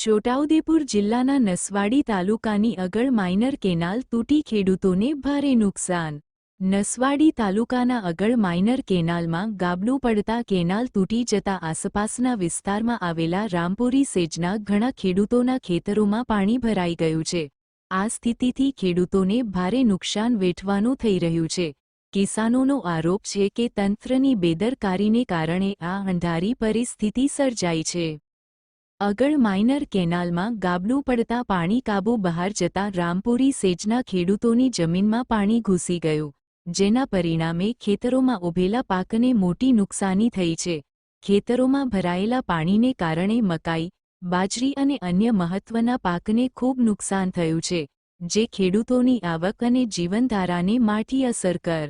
છોટાઉદેપુર જિલ્લાના નસવાડી તાલુકાની અગળ minor canal તૂટી ખેડૂતોને ભારે નુકસાન. નસવાડી તાલુકાના અગળ માઇનર કેનાલમાં ગાબડું પડતા કેનાલ તૂટી જતા આસપાસના વિસ્તારમાં આવેલા રામપુરી સેજના ઘણા ખેડૂતોના ખેતરોમાં પાણી ભરાઈ ગયું છે. આ સ્થિતિથી ખેડૂતોને ભારે નુકસાન વેઠવાનું થઈ રહ્યું છે. કિસાનોનો આરોપ છે કે તંત્રની બેદરકારીને કારણે આ અંધારી પરિસ્થિતિ સર્જાઈ છે. અગળ માઇનર કેનાલમાં ગાબડું પડતા પાણી કાબુ બહાર જતા રામપુરી સેજના ખેડૂતોની જમીનમાં પાણી ઘૂસી ગયું, જેના પરિણામે ખેતરોમાં ઉભેલા પાકને મોટી નુકસાની થઈ છે. ખેતરોમાં ભરાયેલા પાણીને કારણે મકાઈ, બાજરી અને અન્ય મહત્વના પાકને ખૂબ નુકસાન થયું છે, જે ખેડૂતોની આવક અને જીવનધારાને માઠી અસર કર.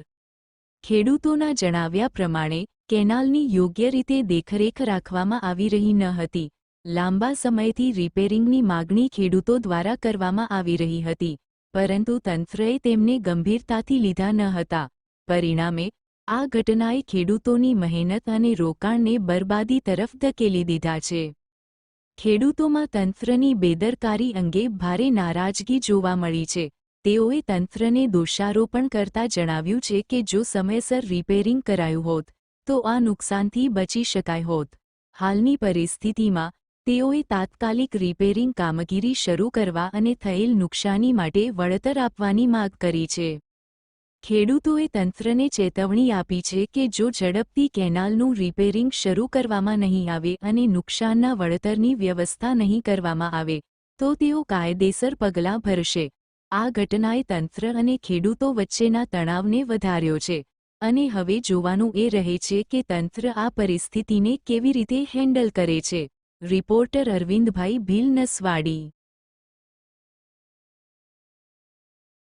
ખેડૂતોના જણાવ્યા પ્રમાણે, કેનાલની યોગ્ય રીતે દેખરેખ રાખવામાં આવી રહી ન હતી. લાંબા સમયથી રિપેરિંગની માગણી ખેડૂતો દ્વારા કરવામાં આવી રહી હતી, પરંતુ તંત્રએ તેમને ગંભીરતાથી લીધા ન હતા. પરિણામે, આ ઘટનાએ ખેડૂતોની મહેનત અને રોકાણને બરબાદી તરફ ધકેલી દીધા છે. ખેડૂતોમાં તંત્રની બેદરકારી અંગે ભારે નારાજગી જોવા મળી છે. તેઓએ તંત્રને દોષારોપણ કરતા જણાવ્યું છે કે જો સમયસર રિપેરિંગ કરાયું હોત, તો આ નુકસાનથી બચી શકાય હોત. હાલની પરિસ્થિતિમાં તેઓએ તાત્કાલિક રિપેરિંગ કામગીરી શરૂ કરવા અને થયેલ નુકસાની માટે વળતર આપવાની માગ કરી છે. ખેડૂતોએ તંત્રને ચેતવણી આપી છે કે જો ઝડપથી કેનાલનું રિપેરિંગ શરૂ કરવામાં નહીં આવે અને નુકસાનના વળતરની વ્યવસ્થા નહીં કરવામાં આવે, તો તેઓ કાયદેસર પગલાં ભરશે. આ ઘટનાએ તંત્ર અને ખેડૂતો વચ્ચેના તણાવને વધાર્યો છે અને હવે જોવાનું એ રહે છે કે તંત્ર આ પરિસ્થિતિને કેવી રીતે હેન્ડલ કરે છે. રિપોર્ટર અરવિંદભાઈ ભીલ નસવાડી